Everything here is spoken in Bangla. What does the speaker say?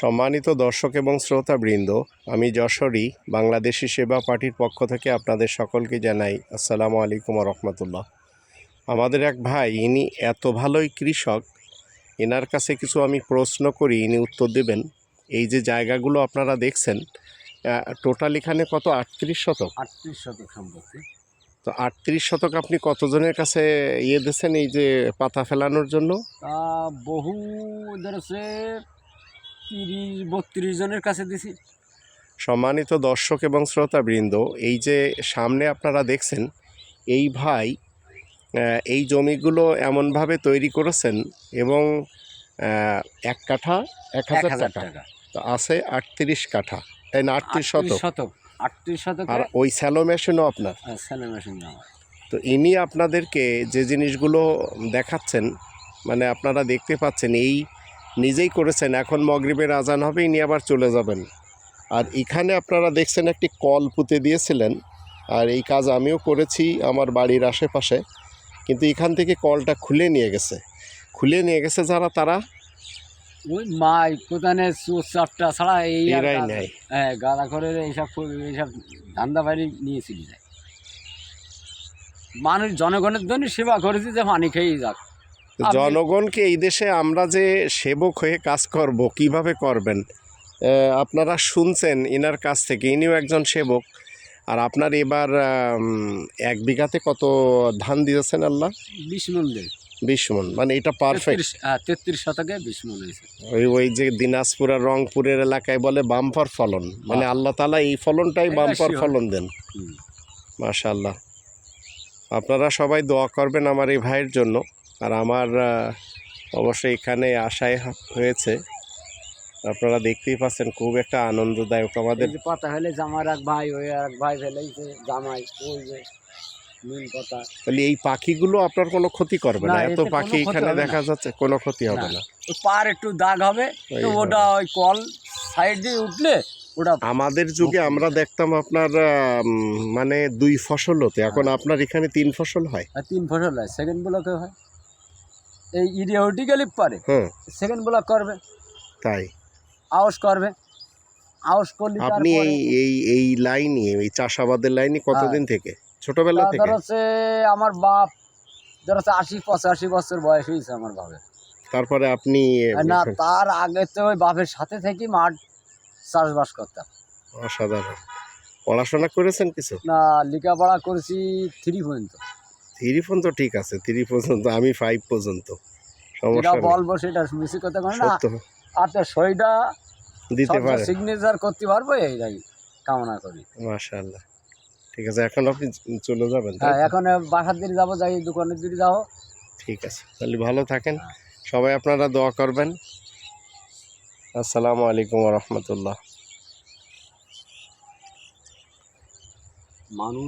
সম্মানিত দর্শক এবং শ্রোতাবৃন্দ আমি যশোরী বাংলাদেশি সেবা পার্টির পক্ষ থেকে আপনাদের সকলকে জানাই আসসালামু আলাইকুম রহমতুল্লাহ। আমাদের এক ভাই ইনি এত ভালোই কৃষক এনার কাছে কিছু আমি প্রশ্ন করি ইনি উত্তর দেবেন। এই যে জায়গাগুলো আপনারা দেখছেন টোটাল এখানে কত? আটত্রিশ শতক? আটত্রিশ শতক সম্পত্তি। তো আটত্রিশ শতক আপনি কতজনের কাছে ইয়ে দিয়েছেন এই যে পাতা ফেলানোর জন্য? বহু ধরেছে তিরিশ বত্রিশ জনের কাছে দিছি। সম্মানিত দর্শক এবং শ্রোতাবৃন্দ এই যে সামনে আপনারা দেখছেন এই ভাই এই জমিগুলো এমনভাবে তৈরি করেছেন এবং এক কাঠা এক হাজার টাকা। তো আছে আটত্রিশ কাঠা। তাই না আটত্রিশ শতক? শতক। আটত্রিশ শতক আর ওই স্যালো মেশিনও আপনার? ছেলে মেশিন তো ইনি আপনাদেরকে যে জিনিসগুলো দেখাচ্ছেন মানে আপনারা দেখতে পাচ্ছেন এই নিজেই করেছেন। এখন মগরিবের আজান হবে ইনি আবার চলে যাবেন। আর এখানে আপনারা দেখছেন একটি কল পুঁতে দিয়েছিলেন। আর এই কাজ আমিও করেছি আমার বাড়ির আশেপাশে। কিন্তু এখান থেকে কলটা খুলে নিয়ে গেছে। খুলে নিয়ে গেছে যারা তারা ওই মাই কোথানে চোর চারটা ছাড়া এই এরাই নেয়। হ্যাঁ গাদা করে এইসব এইসব ধান্দা বাড়ি নিয়ে চলে যায়। মানুষ জনগণের জন্য সেবা করেছি যে পানি খেয়েই যাক। জনগণকে এই দেশে আমরা যে সেবক হয়ে কাজ করব কীভাবে করবেন? আপনারা শুনছেন ইনার কাছ থেকে ইনিও একজন সেবক। আর আপনার এবার এক বিঘাতে কত ধান দিয়েছেন আল্লাহ? বিশ মন দেয়। বিশ মন মানে এটা পারফেক্ট তেত্রিশ শতকে বিশ মন হয়েছে। ওই ওই যে দিনাজপুর আর রংপুরের এলাকায় বলে বাম্পার ফলন। মানে। আল্লাহ তালা এই ফলনটাই বাম্পার ফলন দেন। মাশাল্লাহ আপনারা সবাই দোয়া করবেন আমার এই ভাইয়ের জন্য। আর আমার অবশ্যই এখানে আশায় হ- হয়েছে। আপনারা দেখতেই পাচ্ছেন খুব একটা আনন্দদায়ক আমাদের। পাতা হলে আমার এক ভাই ওই এক ভাই ফেলেছে জামাই নীল পাতা তাহলে এই পাখিগুলো আপনার কোনো ক্ষতি করবে না? এত পাখি এখানে দেখা যাচ্ছে কোনো ক্ষতি হবে না। পার একটু দাগ হবে তো ওটা ওই কল সাইড দিয়ে উঠলে ওটা আমাদের যুগে আমরা দেখতাম আপনার মানে দুই ফসল হতে। এখন হ্যাঁ। আপনার এখানে তিন ফসল হয় তিন ফসল হয়। সেকেন্ড ব্লকে হয়। এই উঠে পারে। হ্যাঁ সেকেন্ড ব্লক করবে। তাই। আউস করবে। আউস করলে আপনি এই এই এই লাইনে এই চাষাবাদের লাইনে কতদিন থেকে? ছোটবেলা থেকে? ধর আমার বাপ ধর আশি পঁচাশি বছর বয়স হয়েছে আমার বাপের। তারপরে আপনি না তার আগে তো ওই বাপের সাথে থেকে মাঠ চাষবাস করতাম। অসাধারণ। পড়াশোনা করেছেন কিছু? না লেখাপড়া করেছি থ্রি পর্যন্ত। থ্রি পর্যন্ত ঠিক আছে থ্রি পর্যন্ত আমি ফাইভ পর্যন্ত। সমস্যা বলব সেটা বেশি কথা করে না। আপনার সইটা দিতে পারে। সিগনেচার করতে পারব এইটাই কামনা করি। মাশাআল্লাহ। ঠিক আছে এখন আপনি চলে যাবেন হ্যাঁ এখন বাসার দিকে যাব যাই দোকানের দিকে ঠিক আছে তাহলে ভালো থাকেন। সবাই আপনারা দোয়া করবেন। আসসালামু আলাইকুম রহমতুল্লাহ। মানুষ